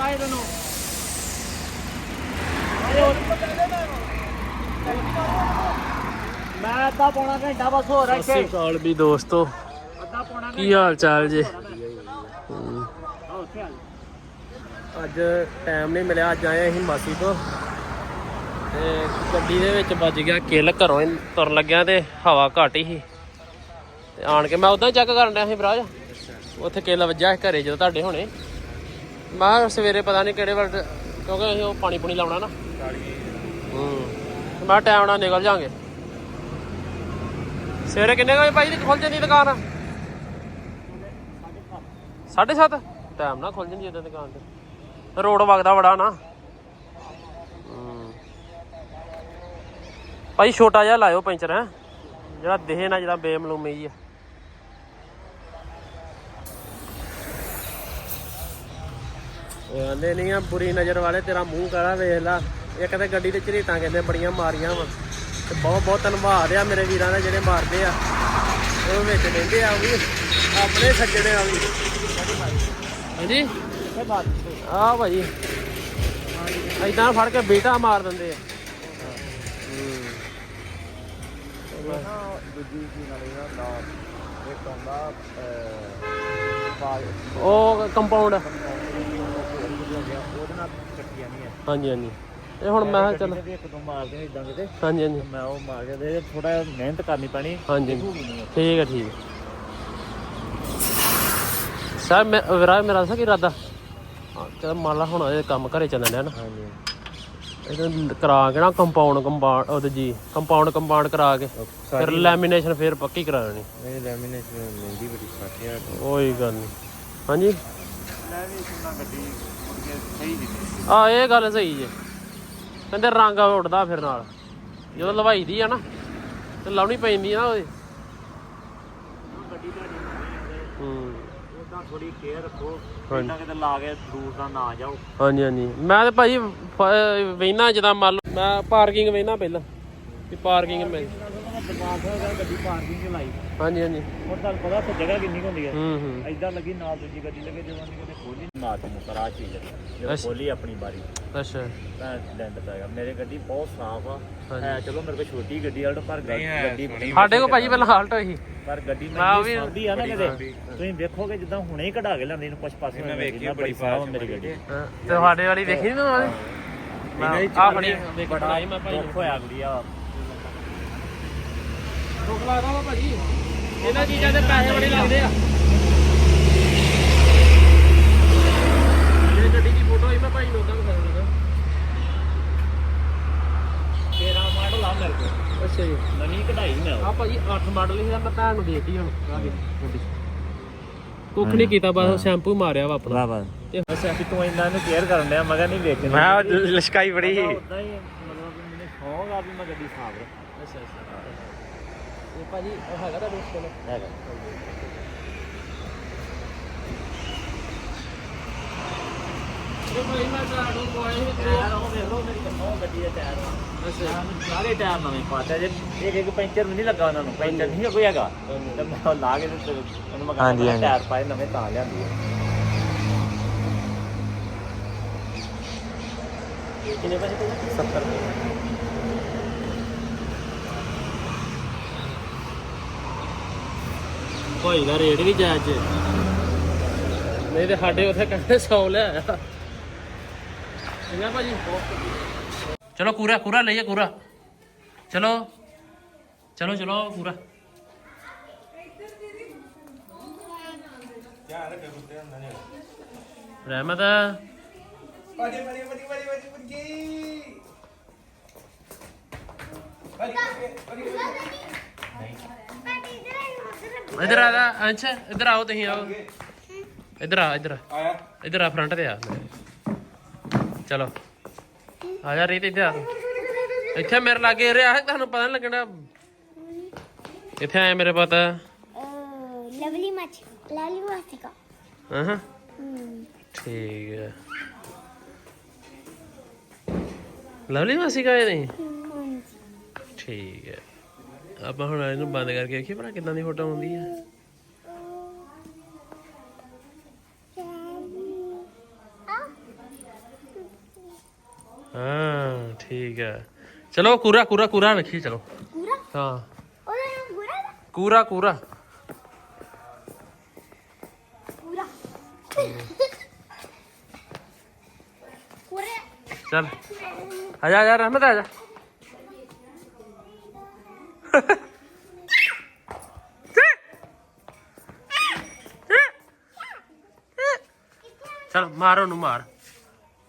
ਪਤਾ ਹੈ ਤੈਨੂੰ ਮੈਂ ਅੱਧਾ ਪੌਣਾ ਘੰਟਾ ਬਸ ਹੋਰ ਸਤਿ ਸ਼੍ਰੀ ਅਕਾਲ ਵੀ ਦੋਸਤੋ। ਅੱਧਾ ਪੌਣਾ ਕੀ ਹਾਲ ਚਾਲ ਜੇ? ਅੱਜ ਟਾਈਮ ਨਹੀਂ ਮਿਲਿਆ ਅੱਜ ਆਏ ਅਸੀਂ ਮਾਸੀ ਤੋਂ। ਤੇ ਗੱਡੀ ਦੇ ਵਿੱਚ ਵੱਜ ਗਿਆ ਕਿੱਲ ਘਰੋਂ ਹੀ ਤੁਰਨ ਲੱਗਿਆ ਤੇ ਹਵਾ ਘੱਟ ਹੀ ਸੀ। ਤੇ ਆਣ ਕੇ ਮੈਂ ਉਦਾਂ ਹੀ ਚੈੱਕ ਕਰਨ ਡਿਆ ਸੀ ਬਰਾਜ ਉੱਥੇ ਕਿੱਲ ਵੱਜਿਆ ਸੀ ਘਰੇ ਜਦੋਂ ਤੁਹਾਡੇ ਹੋਣੇ। ਮੈਂ ਕਿਹਾ ਸਵੇਰੇ ਪਤਾ ਨਹੀਂ ਕਿਹੜੇ ਵੇਲੇ ਕਿਉਂਕਿ ਅਸੀਂ ਉਹ ਪਾਣੀ ਪੂਣੀ ਲਾਉਣਾ ਨਾ। ਹੂੰ। ਮੈਂ ਟਾਈਮ ਨਾਲ ਨਿਕਲ ਜਾਾਂਗੇ। ਸਵੇਰੇ ਕਿੰਨੇ ਵਜੇ ਭਾਈ ਦੀ ਖੁੱਲ ਜਾਂਦੀ ਦੁਕਾਨ? ਸਾਢੇ ਸੱਤ। ਟਾਈਮ ਨਾਲ ਖੁੱਲ ਜਾਂਦੀ ਹੈ ਦੁਕਾਨ ਤੇ। ਰੋਡ ਵਗਦਾ ਬੜਾ ਨਾ। ਭਾਈ ਛੋਟਾ ਜਿਹਾ ਲਾਇਓ ਪੈਂਚਰ, ਹੈ। ਜਿਹੜਾ ਦੇਹੇ ਨਾ ਜਿਹੜਾ ਬੇਮਲੂਮੀ ਜੀ ਆ। ਉਹ ਆਂਦੇ ਨਹੀਂ ਆ ਬੁਰੀ ਨਜ਼ਰ ਵਾਲੇ ਤੇਰਾ ਮੂੰਹ ਕਾਲਾ ਵੇਖ ਲਾ। ਇੱਕ ਤੇ ਗੱਡੀ ਤੇ ਝਰੀਟਾਂ ਕਹਿੰਦੇ ਬੜੀਆਂ ਮਾਰੀਆਂ ਵਾ। ਤੇ ਬਹੁਤ ਬਹੁਤ ਧੰਨਵਾਦ ਆ ਮੇਰੇ ਵੀਰਾਂ ਦਾ ਜਿਹੜੇ ਮਾਰਦੇ ਆ। ਉਹ ਵਿੱਚ ਕਹਿੰਦੇ ਆ ਉਹ ਵੀ ਆਪਣੇ ਸੱਜਣੇ ਆ ਵੀ। ਹਾਂਜੀ? ਆ ਭਾਈ ਐਦਾਂ ਫੜ ਕੇ ਬੇਟਾ ਮਾਰ ਦਿੰਦੇ ਆ। ਦੂਜੀ ਕੀ ਨਾਲ ਇੱਕ ਉਹ ਕੰਪਾਊਂਡ ਉਹਦੇ ਨਾਲ ਚੱਕੀਆਂ ਨਹੀਂ ਹੈ ਹਾਂਜੀ ਹਾਂਜੀ। ਇਹ ਹੁਣ ਮੈਂ ਕਿਹਾ ਚੱਲ ਇੱਕ ਦੋ ਮਾਰਦੇ ਨੇ ਇਦਾਂ ਕਿਤੇ। ਹਾਂਜੀ ਹਾਂਜੀ। ਮੈਂ ਉਹ ਮਾਰ ਕੇ ਦੇ ਥੋੜਾ ਮਿਹਨਤ ਕਰਨੀ ਪੈਣੀ ਹਾਂਜੀ। ਨਹੀਂ ਠੀਕ ਹੈ ਠੀਕ ਹੈ ਸਰ ਮੈਂ ਵਿਰਾਜ ਮੇਰਾ ਸਾ ਕੀ ਇਰਾਦਾ? ਚੱਲ ਮੰਨ ਲਾ ਹੁਣ ਇਹ ਕੰਮ ਘਰੇ ਚੱਲਣ ਡਿਆ ਨਾ। ਹਾਂਜੀ। ਇਹਨੂੰ ਕਰਾ ਕੇ ਨਾ ਕੰਪਾਊਂਡ ਕੰਪਾਊਂਡ ਉਹਦੇ ਜੀ ਕੰਪਾਊਂਡ ਕੰਪਾਊਂਡ ਕਰਾ ਕੇ। ਫਿਰ ਲੈਮੀਨੇਸ਼ਨ ਫਿਰ ਪੱਕੀ ਕਰਾ ਦੇਣੀ। ਇਹ ਲੈਮੀਨੇਸ਼ਨ ਮਹਿੰਦੀ ਬੜੀ 60000 ਕੋਈ ਗੱਲ ਨਹੀਂ ਹਾਂਜੀ। ਲੈਮੀਨੇਸ਼ਨ ਨਾਲ ਗੱਡੀ ਸਹੀ ਆ ਇਹ ਗੱਲ ਸਹੀ ਜੇ। ਕਹਿੰਦੇ ਰੰਗ ਉੱਡਦਾ ਫਿਰ ਨਾਲ। ਜਦੋਂ ਲਵਾਈ ਦੀ ਆ ਨਾ ਤੇ ਲਾਉਣੀ ਪੈਂਦੀ ਆ ਉਹਦੇ। ਗੱਡੀ ਤੁਹਾਡੀ ਹੂੰ। ਉਹਦਾ ਥੋੜੀ ਕੇਅਰ ਰੱਖੋ। ਹਾਂਜੀ। ਇੰਨਾ ਕਿਤੇ ਲਾ ਕੇ ਦੂਰ ਦਾ ਨਾ ਜਾਓ। ਹਾਂਜੀ ਹਾਂਜੀ। ਮੈਂ ਤੇ ਭਾਜੀ ਵੇਨਾ ਜਦਾਂ ਮੰਨ ਲਓ ਮੈਂ ਪਾਰਕਿੰਗ ਵੇਨਾ ਪਹਿਲਾਂ। ਵੀ ਪਾਰਕਿੰਗ ਮੈਂ ਦੁਕਾਨ ਤੋਂ ਗੱਡੀ ਪਾਰਕਿੰਗ 'ਚ ਲਾਈ। ਹਾਂਜੀ ਹਾਂਜੀ। ਹੁਣ ਤੁਹਾਨੂੰ ਪਤਾ ਉੱਥੇ ਜਗ੍ਹਾ ਕਿੰਨੀ ਕੁ ਹੁੰਦੀ ਹੈ। ਹੂੰ ਹੂੰ। ਐਦਾਂ ਲੱਗੀ ਨਾਲ ਦੂਜੀ ਗੱਡੀ ਲੱਗੇ ਜਦੋਂ ਨਹੀਂ ਕਿਤੇ ਖੋਲੀ ਮਾਰ ਕੇ ਮੁਕਰਾ ਚੀਜ਼ ਜਦੋਂ ਅੱਛਾ। ਖੋਲੀ ਆਪਣੀ ਬਾਰੀ ਅੱਛਾ। ਤਾਂ ਡੈਂਟ ਪੈ ਗਿਆ। ਮੇਰੇ ਗੱਡੀ ਬਹੁਤ ਸਾਫ਼ ਆ। ਹਾਂਜੀ। ਹੈ ਚਲੋ ਮੇਰੇ ਕੋਲ ਛੋਟੀ ਗੱਡੀ ਆ ਪਰ ਗ- ਗੱਡੀ ਬੜੀ ਸਾਡੇ ਕੋਲ ਭਾਜੀ ਪਹਿਲਾਂ ਹਾਲਟ ਹੋਈ। ਸੀ ਪਰ ਗੱਡੀ ਮੈਂ ਮੈਂ ਵੀ- ਸਾਂਭੀ ਆ ਨਾ ਕਿਤੇ। ਤੁਸੀਂ ਵੇਖੋਗੇ ਜਿੱਦਾਂ ਹੁਣੇ ਹੀ ਕਢਾ ਕੇ ਲਿਆਂਦੀ ਨੂੰ ਕੁਛ ਪਾਸੇ ਮੈਂ ਵੇਖੀ ਬੜੀ ਸਾਫ਼ ਆ ਮੇਰੀ ਗੱਡੀ। ਹਾਂ, ਤੇ ਸਾਡੇ ਵਾਲੀ ਦੇਖੀ ਨਹੀਂ ਤੁਹਾਨੂੰ ਮੈਂ ਆਪਣੀ ਭਾਈ ਹੋਇਆ ਗੁੜੀਆ ਦੁੱਖ ਲੱਗਦਾ ਵਾ ਭਾਜੀ। ਇਹਨਾਂ ਚੀਜ਼ਾਂ ਦੇ ਪੈਸੇ ਬੜੇ ਲੱਗਦੇ ਆ। ਇਹ ਗੱਡੀ ਦੀ ਫੋਟੋ ਹੀ ਮੈਂ ਭਾਈ ਨੂੰ ਉਦਾਂ ਵਿਖਾ ਦਿੰਦਾ ਤੇਰਾ ਮਾਡਲ ਆ ਮੇਰੇ ਕੋਲ। ਅੱਛਾ ਜੀ। ਨਵੀਂ ਕਢਾਈ ਮੈਂ ਉਹ। ਆ ਭਾਜੀ 8 ਮਾਡਲ ਹੀ ਮੈਂ ਭੈਣ ਨੂੰ ਦੇਤੀ ਹੁਣ ਆ ਦੇ ਗੱਡੀ। ਕੁੱਖ ਨਹੀਂ ਕੀਤਾ ਬਸ ਸ਼ੈਂਪੂ ਮਾਰਿਆ ਵਾ ਆਪਣਾ। ਵਾਹ ਵਾਹ। ਤੇ ਅੱਛਾ ਕਿ ਤੂੰ ਇੰਨਾ ਇਹਨੂੰ ਕੇਅਰ ਕਰਨ ਡਿਆ ਮਗਾ ਨਹੀਂ ਵੇਖਣ ਮੈਂ ਲਸ਼ਕਾਈ ਬੜੀ ਉਦਾਂ ਹੀ ਮਤਲਬ ਕਿ ਮੈਨੂੰ ਸ਼ੌਂਕ ਆ ਵੀ ਮੈਂ ਗੱਡੀ ਸਾਫ਼ ਰੱਖਾਂ। ਅੱਛਾ ਅੱਛਾ। ਇਹ ਭਾਜੀ ਉਹ ਹੈਗਾ ਤਾਂ ਦੋਸਤ ਕੋਲ? ਹੈਗਾ। ਇਹ ਭਾਈ ਮੈਂ ਤੁਹਾਨੂੰ ਕੋਏ ਟਾਇਰ ਉਹ ਵੇਖ ਲਓ ਮੇਰੀ ਉਹ ਗੱਡੀ ਦੇ ਟਾਇਰ ਆ। ਅੱਛਾ। ਸਾਰੇ ਟਾਇਰ ਨਵੇਂ ਪਾਤੇ ਜੇ ਇੱਕ ਇੱਕ ਪੈਂਚਰ ਨਹੀਂ ਲੱਗਾ ਉਹਨਾਂ ਨੂੰ ਪੈਂਚਰ ਨਹੀਂ ਕੋਈ ਹੈਗਾ। ਤੇ ਮੈਂ ਉਹ ਲਾ ਕੇ ਤੇ ਉਹਨੂੰ ਮੈਂ ਕਹਿੰਦਾ ਟਾਇਰ ਪਾਏ ਨਵੇਂ ਤਾਂ ਲਿਆਂਦੀ ਹੈ ਕਿੰਨੇ ਪੈਸੇ ਪਏ? 70 ਰੁਪਏ ਭਾਈ ਦਾ ਰੇਟ ਵੀ ਜਾਇਜ਼ ਹੈ। ਨਹੀਂ ਤੇ ਸਾਡੇ ਉੱਥੇ ਕਹਿੰਦੇ 100 ਲੈ ਆਇਆ। ਇਹਨਾਂ ਭਾਜੀ। ਚਲੋ ਕੂਰਾ ਕੂਰਾ ਲਈਏ ਕੂਰਾ ਚਲੋ ਚਲੋ ਚਲੋ ਕੂਰਾ ਰਹਿਮਤ। ਇਧਰ ਆ ਅੰਸ਼ ਇਧਰ ਆਓ ਤੁਸੀਂ ਆਓ। ਇਧਰ ਆ ਇਧਰ ਆਇਆ। ਇਧਰ ਆ ਫਰੰਟ ਤੇ ਆ। ਚਲੋ। ਆ ਜਾ ਰੀਤ ਇੱਥੇ ਆ। ਇੱਥੇ ਮੇਰੇ ਲਾਗੇ ਰਿਹਾ ਹੈ ਤੁਹਾਨੂੰ ਪਤਾ ਨਹੀਂ ਲੱਗਣਾ। ਇੱਥੇ ਆਏ ਮੇਰੇ ਪਤਾ। ਲਵਲੀ ਮੱਛ ਲਾਲੀ ਵਾਸਿਕਾ ਹਾਂ ਹਾਂ। ਠੀਕ ਹੈ ਲਵਲੀ ਮਾਸੀ ਕਾਏ ਨਹੀਂ ਠੀਕ ਹੈ ਆਪਾਂ ਹੁਣ ਇਹਨੂੰ ਬੰਦ ਕਰਕੇ ਵੇਖੀਏ ਭਰਾ ਕਿੰਨਾ ਦੀ ਫੋਟੋ ਆਉਂਦੀ ਆ। ਹਾਂ ਠੀਕ ਆ। ਚਲੋ ਕੂਰਾ ਕੂਰਾ ਕੂਰਾ ਵੇਖੀ ਚਲੋ। ਕੂਰਾ? ਹਾਂ। ਕੂਰਾ ਕੂਰਾ ਕੂਰਾ। ਚਲ। ਆ ਜਾ ਯਾਰ ਰਹਿਮਤ ਆ ਜਾ। ਚਲ ਮਾਰ ਉਹਨੂੰ ਮਾਰ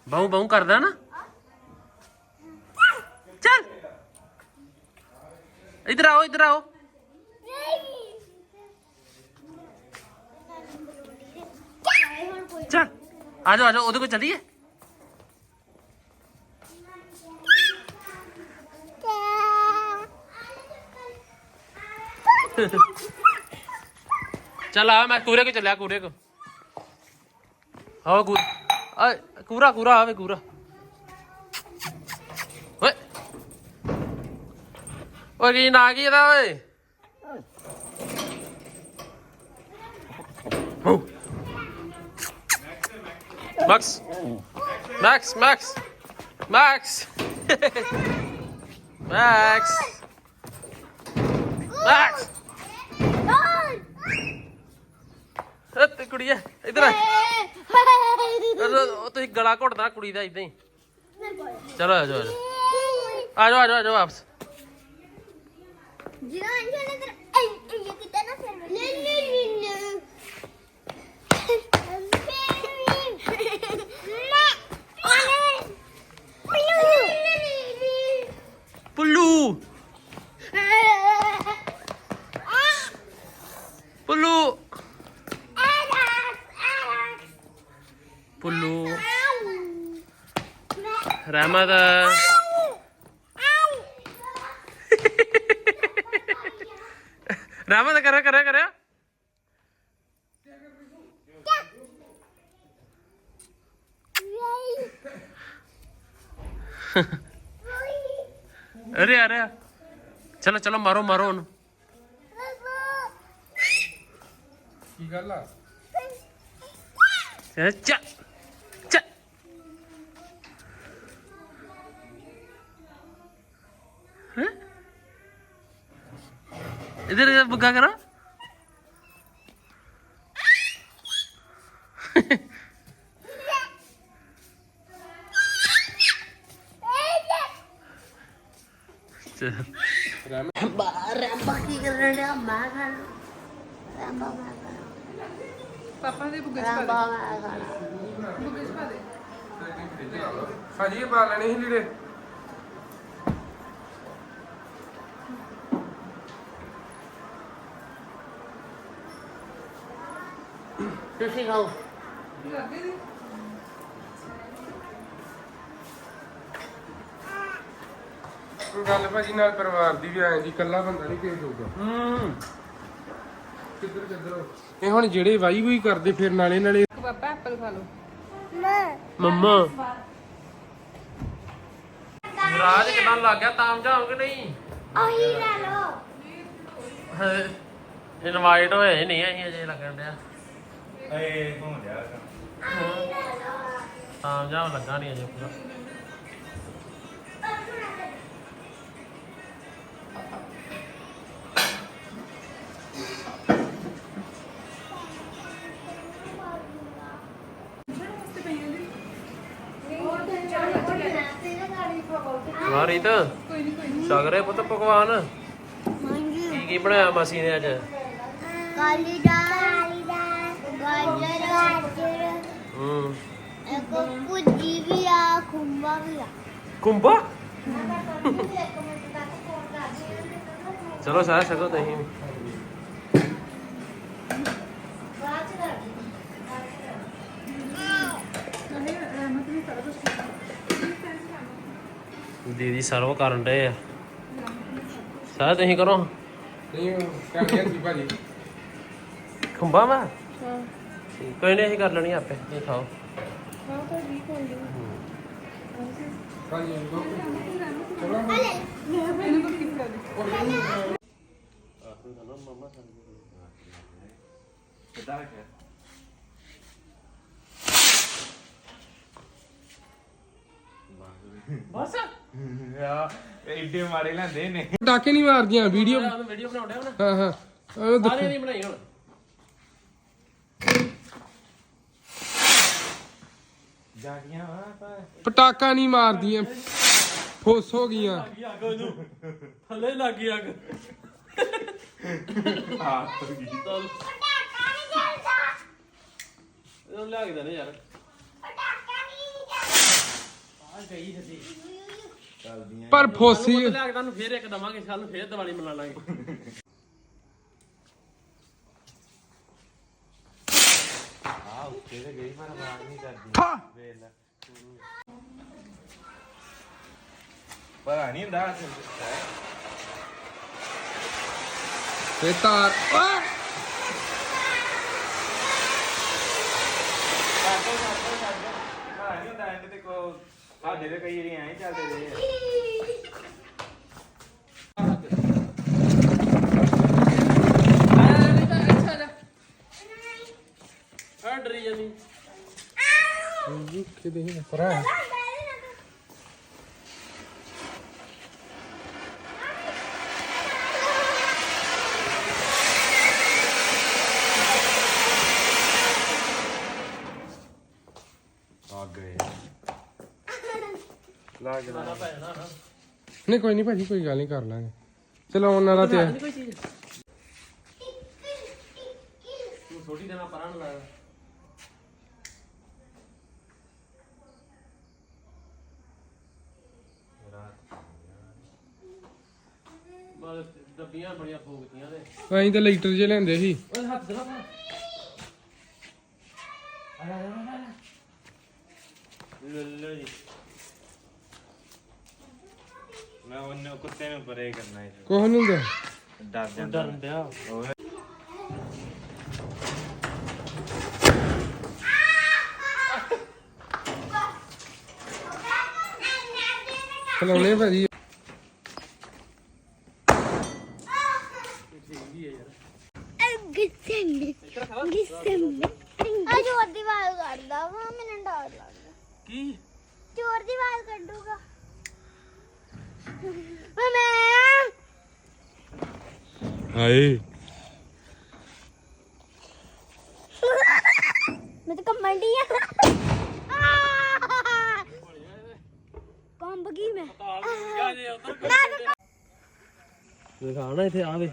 ਬਾਹੂ ਬਾਹੂ ਕਰਦਾ ਨਾ ਚੱਲ ਇਧਰ ਆਓ ਇਧਰ ਆਓ ਚੱਲ ਆ ਜਾਓ ਆ ਜਾਓ ਉਹਦੇ ਕੋਲ ਚੱਲੀਏ ਚੱਲ ਆ ਮੈਂ ਕੂਰੇ ਕੋ ਚੱਲਿਆ ਕੂਰੇ ਕੋ ਆਓ ਕੂ ਆ ਕੂਰਾ ਕੂਰਾ ਆਵੇ ਕੂਰਾ ਓਏ ਓਏ ਕੀ ਨਾ ਕੀ ਇਹਦਾ ਓਏ ਹੋ Max Max Max Max Max Max ਉਹ ਤੁਸੀਂ ਗਲਾ ਘੁੱਟਦਾ ਕੁੜੀ ਦਾ ਇਦਾਂ ਹੀ। ਚਲੋ ਆ ਜਾਓ ਆ ਜਾਓ। ਆ ਜਾਓ ਆ ਜਾਓ ਵਾਪਸ। ਅੰਜਲ ਇਧਰ ਐ ਇਹ ਕਿਤੇ ਨਾ ਫਿਰ ਲੈ ਲੈ ਲੈ। ਪੁੱਲੂ। ਰਹਿਮਤ ਰਹਿਮਤ ਕਰਿਆ ਕਰਿਆ ਕਰਿਆ ਅਰੇ ਅਰੇ ਚਲੋ ਚਲੋ ਮਾਰੋ ਮਾਰੋ ਉਹਨੂੰ ਕੀ ਗੱਲ ਆ? ਚੱਲ ਇਧਰ ਇਧਰ ਬੁੱਗਾ ਕਰੋ। ਚੱਲ ਰੰਬਾ ਕੀ ਕਰ ਰਿਹਾ ਮੈਂ ਖਾਣਾ ਰੰਬਾ ਮੈਂ ਖਾਣਾ ਪਾਪਾ ਦੇ ਬੁੱਗੇ ਚ ਪਾ ਦੇ। ਬੁੱਗੇ ਚ ਪਾ ਦੇ। ਸਾਜੀ ਪਾ ਲੈਣੇ ਸੀ ਲੀੜੇ। ਤੁਸੀਂ ਖਾਓ। ਗੱਲ ਭਾਜੀ ਨਾਲ ਪਰਿਵਾਰ ਦੀ ਵੀ ਆਏ ਜੀ ਇਕੱਲਾ ਬੰਦਾ ਨਹੀਂ ਭੇਜ ਦਊਗਾ ਹੂੰ। ਕਿੱਧਰ ਕਿੱਧਰ ਇਹ ਹੁਣ ਜਿਹੜੇ ਵਾਈ ਵੂਈ ਕਰਦੇ ਫਿਰ ਨਾਲੇ ਨਾਲੇ ਪਾਪਾ ਐਪਲ ਖਾ ਲਓ। ਮੈਂ ਮੰਮਾ। ਰਾਜ ਕਿਦਾਂ ਲੱਗ ਗਿਆ? ਤਾਮ ਜਾਮ ਕਿ ਨਹੀਂ? ਆਹੀ ਲੈ ਲੋ ਇਨਵਾਈਟ ਹੋਏ ਨਹੀਂ ਅਸੀਂ ਅਜੇ ਲੱਗਣ ਡਿਆ। ਏ ਘੁੰਮ ਜਾ ਤਾਮ ਜਾਮ ਲੱਗਾ ਨਹੀਂ ਅਜੇ ਪੂਰਾ। ਵਾਰੀ ਤਾਂ ਕੋਈ ਨਹੀਂ ਕੋਈ ਨਹੀਂ ਸਗਰੇ ਪੁੱਤ ਪਕਵਾਨ। ਕੀ ਕੀ ਬਣਾਇਆ ਮਾਸੀ ਨੇ ਅੱਜ? ਕਾਲੀ ਦਾਲ। ਹੂੰ ਇੱਕ ਭੁੱਜੀ ਵੀ ਆ ਖੁੰਬਾ ਵੀ ਆ। ਕੁੰਬਾ ਚਲੋ ਸਾਰਾ ਸਕੋ ਕੁਝ ਦੀਦੀ ਸਰਵ ਕਰਨ ਡੇ ਆ। ਸਾਰਾ ਤੁਸੀਂ ਕਰੋ। ਨਹੀਂ ਕਹਿੰਦੇ ਸੀ ਭਾਜੀ। ਖੁੰਬਾ ਵਾ? ਹਾਂ। ਕੋਈ ਨਹੀਂ ਅਸੀਂ ਕਰ ਲੈਣੀ ਆਪੇ। ਤੁਸੀਂ ਖਾਓ। ਹਾਂ ਤਾਂ ਠੀਕ ਹੋ ਗਿਆ ਭਾਜੀ ਲੋਕ ਇਹਨੂੰ ਕੁਝ ਕਿਸ ਕਰ ਦੇ ਕਿੱਦਾਂ ਰੱਖਿਆ ਬਸ ਆ ਐਡੇ ਮਾਰੇ ਲੈਂਦੇ ਨੇ। ਪਟਾਕੇ ਨਹੀਂ ਮਾਰਦੀਆਂ ਵੀਡੀਓ ਵੀਡੀਓ ਬਣਾਉਂਦੇ ਹਾਂ ਹਾਂ। ਸਾਰੇ ਨਹੀਂ ਬਣਾਈ ਹੁਣ। ਜਾਗੀਆਂ ਵਾ ਪਰ ਪਟਾਕਾ ਨਹੀਂ ਮਾਰਦੀਆਂ। ਫੋਸ ਹੋ ਗਈਆਂ। ਅੱਗ ਉਹਨੂੰ ਥੱਲੇ ਲੱਗ ਗਈ ਅੱਗ। ਗਈ। ਚੱਲ ਚੱਲਦਾ ਇਹਨੂੰ ਲਿਆ ਕੇ ਦੇਣੇ ਯਾਰ। ਪਟਾਕਾ ਨਹੀਂ ਚੱਲਦਾ ਆ ਗਈ ਹੱਦੀ ਚੱਲਦੀਆਂ ਪਰ ਫੋਸੀ ਉਹ ਲਿਆ ਕੇ ਤੁਹਾਨੂੰ ਫੇਰ ਇੱਕ ਦਵਾਂਗੇ ਸਾਨੂੰ ਫੇਰ ਦੀਵਾਲੀ ਮਨਾ ਲਾਂਗੇ। ਆ ਉੱਤੇ ਤੇ ਗਈ ਪਰ ਆਵਾਜ਼ ਨਹੀਂ ਕਰਦੀ ਵੇਖ ਲੈ ਪਰ ਨਹੀਂ ਹੁੰਦਾ ਤੇ ਤਾਰ ਕੋ ਸਾਡੇ ਤੇ ਕਈ ਜਿਹੜੀਆਂ ਐਂ ਚੱਲਦੇ ਰਹੇ ਆ ਆ ਡਰੀ ਜਾਨੀ ਹਾਂ ਨਹੀਂ ਕੋਈ ਨਹੀਂ ਭਾਜੀ ਕੋਈ ਗੱਲ ਨਹੀਂ ਕਰ ਲਾਂਗੇ। ਚਲੋ ਉਹਨਾਂ ਦਾ ਤੇ ਨਹੀਂ ਕੋਈ ਚੀਜ਼। ਤੂੰ ਛੋਟੀ ਦੇਣਾ ਪਰਾਂ ਨੂੰ ਲਾਇਆ ਮਾਲ ਡੱਬੀਆਂ ਬੜੀਆਂ ਫੂਕਤੀਆਂ ਨੇ ਅਸੀਂ ਤਾਂ ਲੀਟਰ ਜੇ ਲੈਂਦੇ ਸੀ। ਓਏ ਹੱਥ ਦੇ ਨਾ ਲੱਲੋ ਜੀ ਮੈਂ ਉਹਨੇ ਕੁੱਤੇ ਨੂੰ ਪਰੇ ਕਰਨਾ ਹੈ ਕੁਛ ਨਹੀਂ ਹੁੰਦਾ। ਡਰ ਜਾਂਦਾ। ਡਰਨ ਡਿਆ। ਓਏ ਚਲਾਉਣੇ ਭਾਜੀ ਗਿੱਸੇ ਮੇ ਗਿੱਸੇ ਮੇ ਆ ਚੋਰ ਦੀ ਆਵਾਜ਼ ਕੱਢਦਾ ਵਾ ਮੈਨੂੰ ਡਰ ਲੱਗਦਾ ਕੀ ਚੋਰ ਦੀ ਆਵਾਜ਼ ਕੱਢੂਗਾ ਮੈਂ ਹਾਏ ਮੈਂ ਤਾਂ ਕੰਮਣ ਦੀ ਆ। ਕੰਬ ਗਈ ਮੈਂ। ਦਿਖਾਣਾ ਇੱਥੇ ਆਵੇ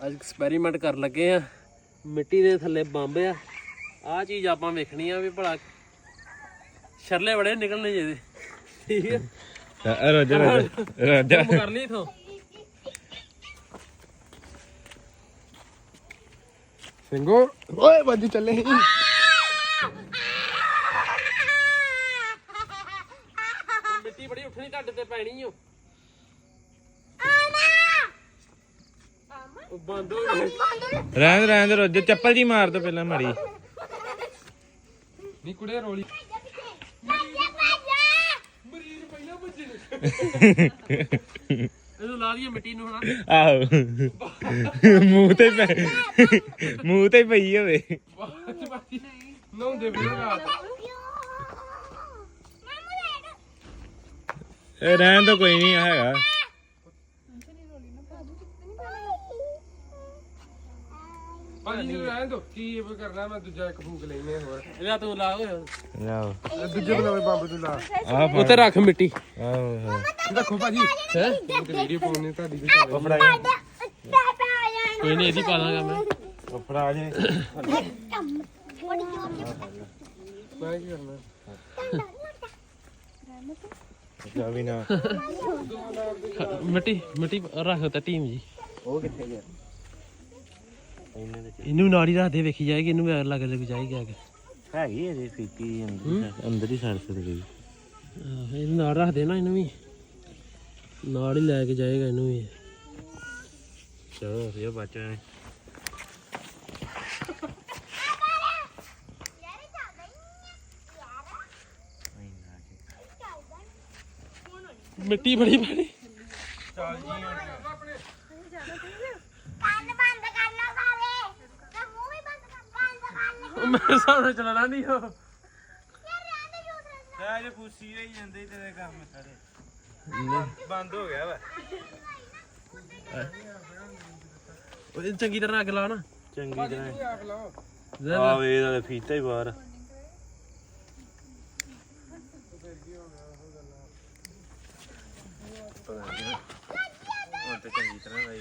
ਅੱਜ ਐਕਸਪੈਰੀਮੈਂਟ ਕਰਨ ਲੱਗੇ ਆ। ਮਿੱਟੀ ਦੇ ਥੱਲੇ ਬੰਬ ਆ। ਆ ਚੀਜ਼ ਆਪਾਂ ਵੇਖਣੀ ਆ ਵੀ ਭਲਾ ਸ਼ਰਲੇ ਬੜੇ ਨਿਕਲਣੇ ਜਿਹਦੇ ਠੀਕ ਹੈ ਰੋਜਾ ਰੋਜਾ। ਕੰਮ ਕਰ ਲਈ ਇਥੋਂ। ਸਿੰਘੋ ਓਏ ਵੱਜ ਚੱਲੇ। ਮਿੱਟੀ ਬੜੀ ਉੱਠਣੀ ਤੁਹਾਡੇ ਤੇ ਪੈਣੀ ਓ। ਉਹ ਬੰਦ ਹੋ ਗਈ ਰਹਿਣ ਰਹਿਣ ਦੇ ਰੋਜਾ ਚੱਪਲ ਜੀ ਮਾਰ ਦੋ ਪਹਿਲਾਂ ਮਾਰੀ ਨਹੀਂ ਕੁੜੇ ਰੋਲੀ। ਇਹਨੂੰ ਲਾ ਦਈਏ ਮਿੱਟੀ ਨੂੰ ਹਣਾ ਆਹੋ। ਮੂੰਹ ਤੇ ਪੈ ਮੂੰਹ ਤੇ ਪਈ ਹੋਵੇ। ਬਾਅਦ ਭਾਜੀ ਨਹਾਉਂਦੇ ਵੀ ਰਾਤ ਇਹ ਰਹਿਣ ਤਾਂ ਕੋਈ ਨਹੀਂ ਹੈਗਾ। ਭਾਜੀ ਨੂੰ ਰਹਿਣ ਦੋ। ਕੀ ਇਹ ਕਰਨਾ ਮੈਂ ਦੂਜਾ ਇੱਕ ਫੂਕ ਲੈਨੇ ਹੋਰ। ਇਹਦਾ ਤੂੰ ਲਾ ਓਏ। ਲਿਆਓ ਇਹ ਦੂਜੇ ਬਲਾਵੇ ਬੰਬ ਤੂੰ ਲਾ। ਆ ਉੱਤੇ ਰੱਖ ਮਿੱਟੀ। ਆਹੋ ਰੱਖੋ ਭਾਜੀ। ਹੈ? ਤੇ ਵੀਡੀਓ ਪਾਉਣੀ ਤੁਹਾਡੀ ਵੀ ਚੱਲੇ ਫੜਾ ਕੋਈ ਨਹੀਂ ਇਹਦੀ ਪਾ ਦਾਂਗਾ ਮੈਂ। ਉਹ ਫੜਾ ਜੇ। ਮੈਂ ਕੀ ਕਰਨਾ? ਜਾ ਵੀ ਨਾ। ਮਿੱਟੀ ਮਿੱਟੀ ਰੱਖ ਤਾ ਟੀਮ ਜੀ। ਉਹ ਕਿੱਥੇ ਗਿਆ? ਇਹਨਾਂ ਦੇ ਇਹਨੂੰ ਨਾਲ ਹੀ ਰੱਖ ਦੇ ਵੇਖੀ ਜਾਏਗੀ ਇਹਨੂੰ ਵੀ ਅੱਗ ਲੱਗ ਲੱਗ ਜਾਏਗੀ ਅੱਗ ਹੈਗੀ ਇਹਦੇ ਫੀਕੀ ਅੰਦਰ ਅੰਦਰ ਹੀ ਸੜ ਗਈ। ਆਹ, ਇਹਨੂੰ ਨਾਲ ਰੱਖ ਦੇ ਨਾ ਇਹਨੂੰ ਵੀ। ਨਾਲ ਹੀ ਲੈ ਕੇ ਜਾਏਗਾ ਇਹਨੂੰ ਵੀ। ਚਲੋ ਇਹ ਬੱਚਾ ਨੇ ਮਿੱਟੀ ਬੜੀ ਬੜੀ ਕੰਨ ਬੰਦ ਕਰ ਲਓ ਸਾਰੇ ਤੇ ਮੂੰਹ ਵੀ ਬੰਦ ਕਰ ਬੰਦ ਕਰ ਲਓ ਮੇਰੇ ਸਾਹਮਣੇ ਚੱਲਣਾ ਨਹੀਂ ਉਹ। ਯਾਰ ਰਹਿਣ ਦੇ ਜੂਸ ਜੇ ਰਹੀ ਜਾਂਦੇ ਤੇਰੇ ਕੰਮ ਸਾਰੇ। ਬੰਦ ਹੋ ਗਿਆ ਵਾ। ਉਹ ਚੰਗੀ ਤਰ੍ਹਾਂ ਅੱਗ ਲਾ ਨਾ। ਚੰਗੀ ਤਰ੍ਹਾਂ। ਆ ਵੇ ਇਹਦਾ ਫੀਤਾ ਹੀ ਬਾਹਰ ਹੁਣ ਤੇ ਚੰਗੀ ਤਰ੍ਹਾਂ ਲਾਈ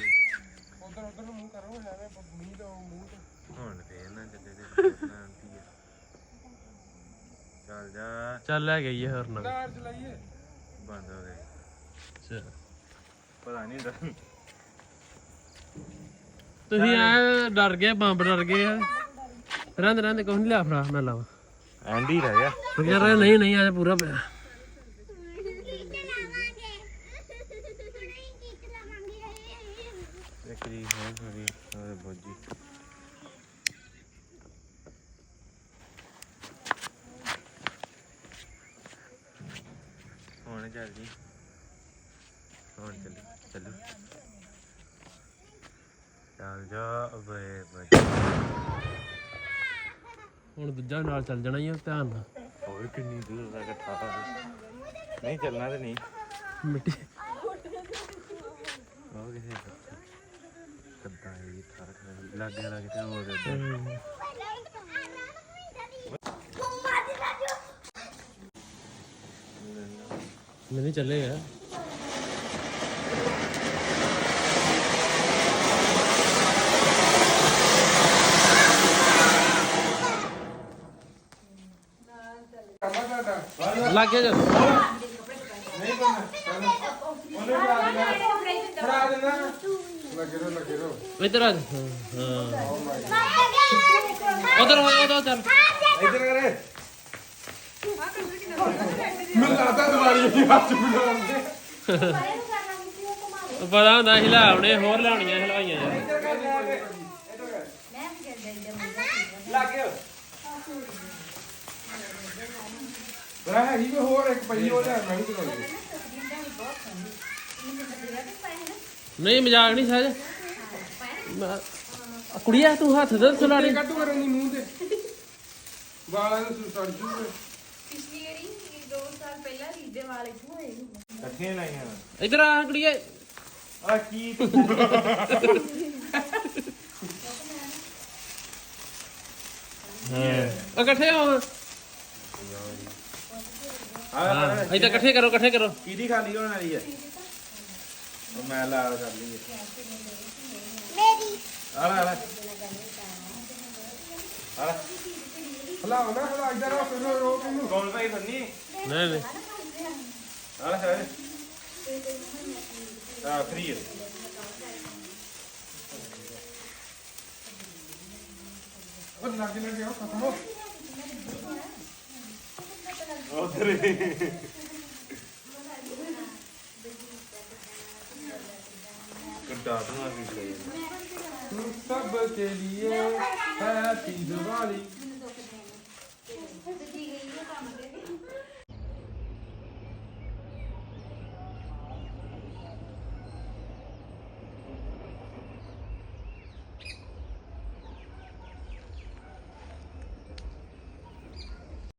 ਉਧਰ ਉਧਰ ਨੂੰ ਮੂੰਹ ਕਰੋ ਐਵੇਂ ਮੀਂਹ ਦਾ ਮੂੰਹ ਤੇ। ਹੁਣ ਫੇਰ ਨਾ ਚੱਲੇ ਤੇ ਨਾ ਆਂਦੀ ਆ। ਚੱਲ ਜਾ। ਚੱਲ ਲੈ ਗਈ ਹੈ ਹੋਰ ਨਾ ਕਾਰ ਚਲਾਈਏ। ਬੰਦ ਹੋ ਗਈ। ਚੱਲ। ਪਤਾ ਨਹੀਂ ਦਾ ਤੁਸੀਂ ਆ ਡਰ ਗਏ ਬੰਬ ਡਰ ਗਏ ਆ। ਰਹਿੰਦੇ ਰਹਿੰਦੇ ਕੁਛ ਨਹੀਂ ਲਿਆ ਫਰਾ ਮੈਂ ਲਾਵਾ। ਐਂਡੀ ਰਹਿ ਗਿਆ। ਯਾਰ ਨਹੀਂ ਨਹੀਂ ਆ ਪੂਰਾ ਪਿਆ। ਇੱਕ ਦੀ ਹੈ ਥੋੜੀ ਉਹ ਬੋਜੀ ਹੁਣ ਚੱਲ ਜੀ ਹੁਣ ਚੱਲ ਚੱਲੂ। ਚੱਲ ਜਾ ਓਏ ਬੱਜੀ ਹੁਣ ਦੂਜਾ ਨਾਲ ਚੱਲ ਜਾਣਾ ਹੀ ਆ ਧਿਆਨ ਨਾਲ। ਓਏ ਕਿੰਨੀ ਦੂਰ ਦਾ ਇਕੱਠਾ ਨਹੀਂ ਚੱਲਣਾ ਤੇ ਨਹੀਂ। ਮਿੱਟੀ। ਉਹ ਕਿਸੇ ਕੱਦਾਂ ਇਹ ਥਰ ਲੱਗ ਗਿਆ ਲੱਗ ਗਿਆ ਹੋ। ਗਿਆ ਨਹੀਂ ਚੱਲੇ ਆ ਲੱਗ ਗਿਆ ਜੋ ਨਹੀਂ ਕਰਨਾ ਉਹਨੇ ਫੜਾ ਦੇਣਾ ਲੱਗੇ ਰੋ ਲੱਗੇ ਰੋ ਇੱਧਰ ਆ ਜਾ। ਹਾਂ ਉਧਰ ਹੋਇਆ ਉਧਰ ਚੱਲ ਇੱਧਰ ਕਰੇ ਮੈਂ ਦਵਾਰੀ ਦੀ ਹੱਥ ਬਣਾਉਂਦੇ। ਪਤਾ ਹੁੰਦਾ ਸੀ ਲਿਆਉਣੇ ਹੋਰ ਲਿਆਉਣੀਆਂ ਹਲਵਾਈਆਂ ਯਾਰ ਬਰਾ ਕੋਈ ਹੋਰ? ਇੱਕ ਪਈ ਉਹ ਲੈ ਮੈਂ ਵੀ ਚਲਾਉਂਦੀ ਨਹੀਂ ਮਜ਼ਾਕ ਨਹੀਂ ਸਹਿਜ ਮੈਂ- ਆ ਕੁੜੀਆ ਤੂੰ ਹੱਥ ਦੇ ਸਲਾੜੀ ਕੱਟੂ ਕਰਨ ਦੀ ਮੂੰਹ ਤੇ। ਵਾਲਾਂ ਨੂੰ ਸੜ ਜੂਗੇ। ਪਿਛਲੀ ਵਾਰੀ 2 ਸਾਲ ਪਹਿਲਾਂ ਰੀਦੇ ਵਾਲੇ ਹੋਏ ਸੀ। ਇਕੱਠੀਆਂ ਲਾਈਆਂ। ਇੱਧਰ ਆ ਕੁੜੀਏ। ਆ ਕੀ ਹਾਂ। ਇਕੱਠੇ ਹੋ। ਹਾਂ ਇੱਧਰ ਇਕੱਠੇ ਕਰੋ ਇਕੱਠੇ ਕਰੋ। ਕਿਹਦੀ ਖਾਲੀ ਹੋਣ ਵਾਲੀ ਹੈ ਉਹ ਮੈਂ ਲਾ ਕਰ ਲਈ ਮੇਰੀ। ਆ ਲੈ ਆ ਲੈ। ਆ ਲੈ। ਹਲਾਓ ਨਾ ਹਲਾ ਇਧਰ ਆ ਫਿਰ ਰੋ ਕਿਨੂੰ ਕੌਣ ਭਾਈ ਬੰਨੀ? ਨਹੀਂ ਨਹੀਂ। ਹਾਂ ਹੈ। ਆ ਫ੍ਰੀ ਹੈ। ਉਹ ਲੱਗ ਲੱਗ ਗਿਆ ਖਤਮ ਹੋ। ਉਧਰ ਕੱਟਾ ਬਣਾ ਕੇ ਸਭ ਕੇ ਲਈ ਹੈਪੀ ਦੀਵਾਲੀ